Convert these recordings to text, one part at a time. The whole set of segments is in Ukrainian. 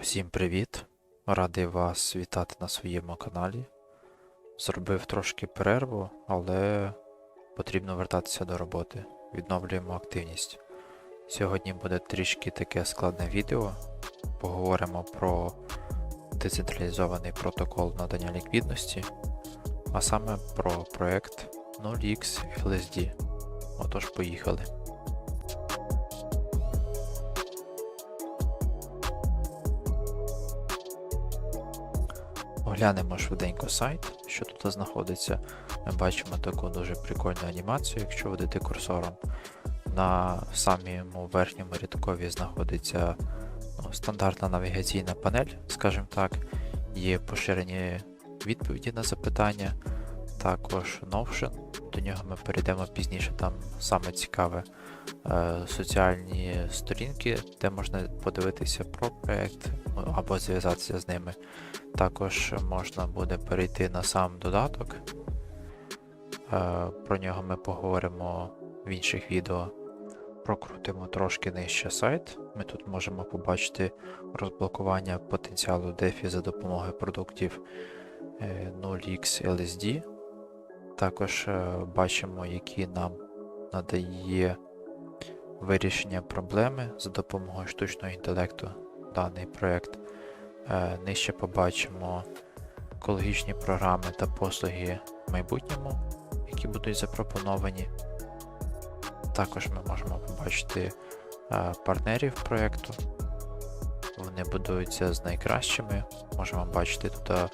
Всім привіт! Радий вас вітати на своєму каналі. Зробив трошки перерву, але потрібно вертатися до роботи. Відновлюємо активність. Сьогодні буде трішки таке складне відео. Поговоримо про децентралізований протокол надання ліквідності, а саме про проект 0x LSD. Отож, поїхали. Оглянемо швиденько сайт, що тут знаходиться. Ми бачимо таку дуже прикольну анімацію, якщо водити курсором. На самому верхньому рядкові знаходиться ну, стандартна навігаційна панель, скажімо так, є поширені відповіді на запитання, також Notion, до нього ми перейдемо пізніше, там саме цікаве соціальні сторінки, де можна подивитися про проект ну, або зв'язатися з ними. Також можна буде перейти на сам додаток. Е, Про нього ми поговоримо в інших відео. Прокрутимо трошки нижче сайт. Ми тут можемо побачити розблокування потенціалу DeFi за допомогою продуктів е, 0x LSD. Також е, бачимо, які нам надає вирішення проблеми за допомогою штучного інтелекту даний проєкт. Е, Нижче побачимо екологічні програми та послуги в майбутньому, які будуть запропоновані. Також ми можемо побачити е, партнерів проєкту. Вони будуються з найкращими. Можемо бачити тут е,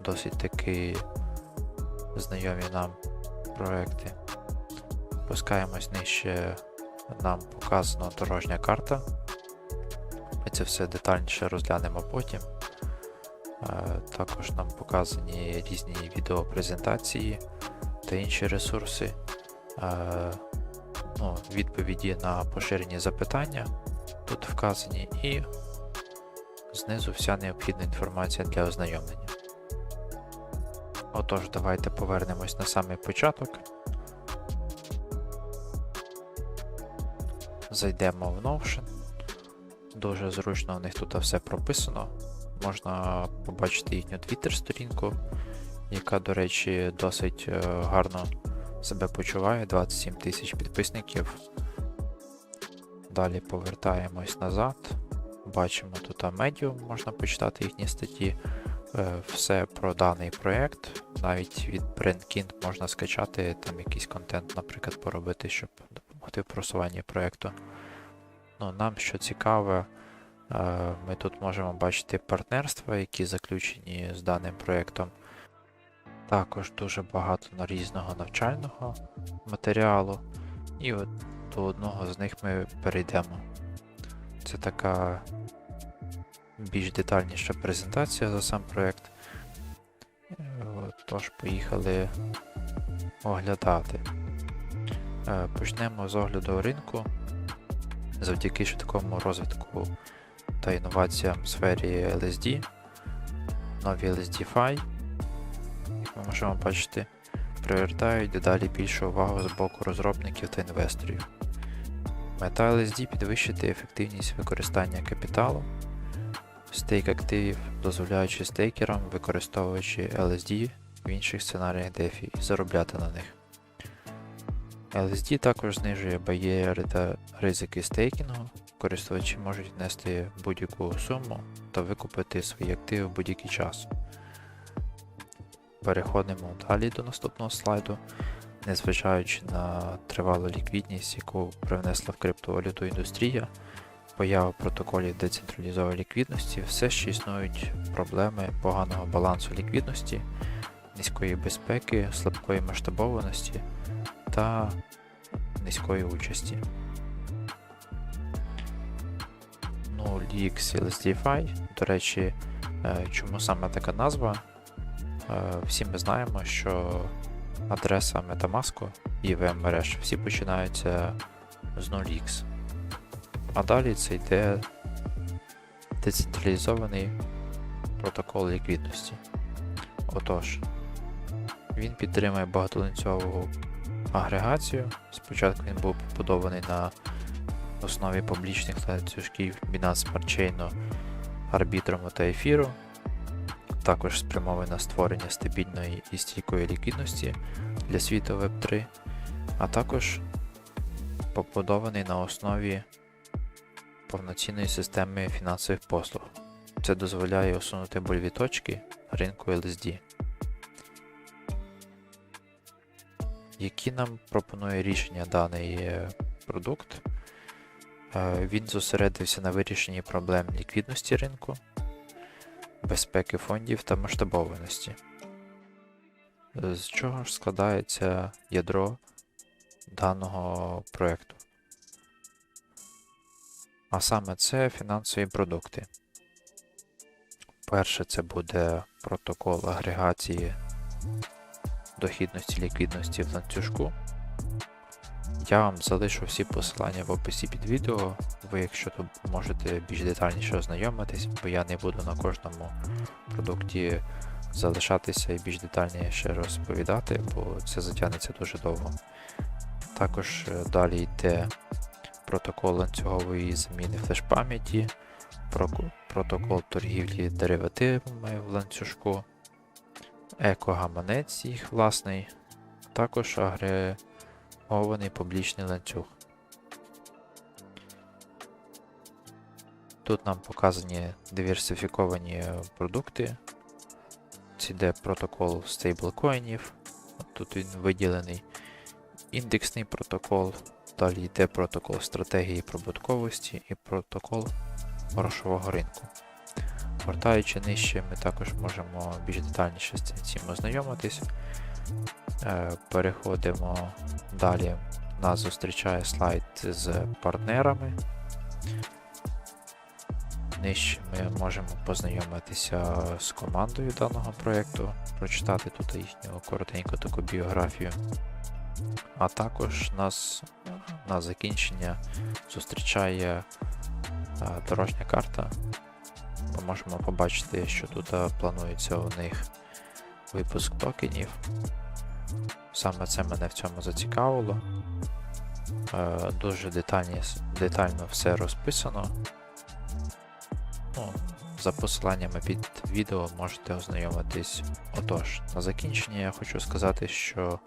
досить такі знайомі нам проекти. Спускаємось нижче, нам показана дорожня карта. Ми це все детальніше розглянемо потім. Е, Також нам показані різні відеопрезентації та інші ресурси, Е, ну, відповіді на поширені запитання тут вказані, і знизу вся необхідна інформація для ознайомлення. Отож, давайте повернемось на самий початок. Зайдемо в Notion. Дуже зручно у них тут все прописано. Можна побачити їхню Twitter сторінку, яка, до речі, досить е, гарно себе почуває, 27 тисяч підписників. Далі повертаємось назад. Бачимо тут Medium, можна почитати їхні статті. Е, Все про даний проєкт. Навіть від BrandKind можна скачати там якийсь контент, наприклад, поробити, щоб допомогти в просуванні проєкту. Ну, нам що цікаве, е, ми тут можемо бачити партнерства, які заключені з даним проєктом. Також дуже багато на різного навчального матеріалу. І от до одного з них ми перейдемо. Це така більш детальніша презентація за сам проєкт. Е, Тож, поїхали оглядати. Е, Почнемо з огляду ринку. Завдяки швидкому розвитку та інноваціям в сфері LSD, нові LSD-Fi, як ми можемо бачити, привертають дедалі більшу увагу з боку розробників та інвесторів. Мета LSD підвищити ефективність використання капіталу, стейк активів, дозволяючи стейкерам, використовуючи LSD в інших сценаріях DeFi заробляти на них. LSD також знижує бар'єри та ризики стейкінгу. Користувачі можуть внести будь-яку суму та викупити свої активи в будь-який час. Переходимо далі до наступного слайду. Незважаючи на тривалу ліквідність, яку привнесла в криптовалюту індустрія, поява протоколів децентралізованої ліквідності, все ще існують проблеми поганого балансу ліквідності, низької безпеки, слабкої масштабованості та низької участі. Ну, Leaks LSDFI, до речі, е, чому саме така назва? Е, Всі ми знаємо, що адреса Metamask і VM мереж всі починаються з 0x. А далі це йде децентралізований протокол ліквідності. Отож, він підтримує багатоланцюгову агрегацію. Спочатку він був побудований на основі публічних ланцюжків Binance Smart Chain арбітруму та ефіру. Також спрямований на створення стабільної і стійкої ліквідності для світу Web3, а також побудований на основі повноцінної системи фінансових послуг. Це дозволяє усунути больові точки ринку LSD. Які нам пропонує рішення даний е, продукт? Е, Він зосередився на вирішенні проблем ліквідності ринку, безпеки фондів та масштабованості. З чого ж складається ядро даного проєкту? А саме це фінансові продукти. Перше це буде протокол агрегації дохідності ліквідності в ланцюжку. Я вам залишу всі посилання в описі під відео. Ви, якщо тут можете більш детальніше ознайомитись, бо я не буду на кожному продукті залишатися і більш детальніше розповідати, бо це затягнеться дуже довго. Також е, далі йде протокол ланцюгової заміни флеш-пам'яті, протокол торгівлі деривативами в ланцюжку, еко-гаманець їх власний, також агрегований публічний ланцюг. Тут нам показані диверсифіковані продукти. Це йде протокол стейблкоїнів, тут він виділений, індексний протокол, далі йде протокол стратегії прибутковості і протокол грошового ринку. Гортаючи нижче, ми також можемо більш детальніше з цим ознайомитись. Е, Переходимо далі. Нас зустрічає слайд з партнерами. Нижче ми можемо познайомитися з командою даного проєкту, прочитати тут їхню коротеньку таку біографію. А також нас на закінчення зустрічає е, дорожня карта. Ми можемо побачити, що тут е, планується у них випуск токенів. Саме це мене в цьому зацікавило. Е, Дуже детальні, детально все розписано. Ну, за посиланнями під відео можете ознайомитись. Отож, на закінчення я хочу сказати, що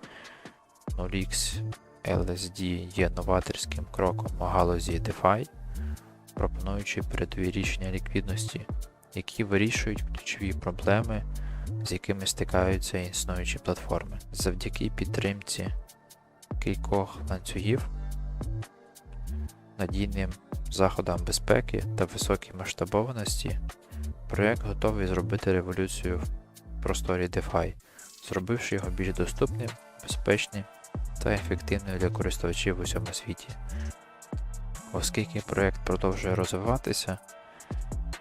0x LSD є новаторським кроком у галузі DeFi, пропонуючи передові рішення ліквідності, які вирішують ключові проблеми, з якими стикаються існуючі платформи. Завдяки підтримці кількох ланцюгів, надійним заходам безпеки та високій масштабованості, проект готовий зробити революцію в просторі DeFi, зробивши його більш доступним, безпечним та ефективним для користувачів в усьому світі. Оскільки проект продовжує розвиватися,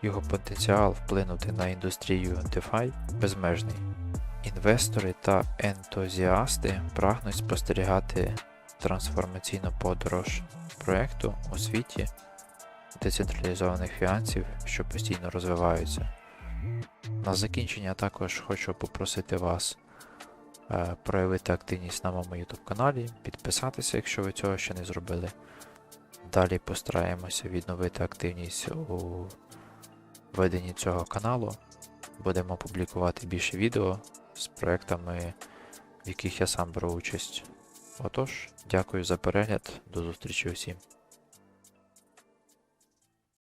його потенціал вплинути на індустрію DeFi безмежний. Інвестори та ентузіасти прагнуть спостерігати трансформаційну подорож проекту у світі децентралізованих фінансів, що постійно розвиваються. На закінчення також хочу попросити вас е, проявити активність на моєму YouTube каналі, підписатися, якщо ви цього ще не зробили. Далі постараємося відновити активність у веденні цього каналу. Будемо публікувати більше відео з проектами, в яких я сам беру участь. Отож, дякую за перегляд, до зустрічі усім.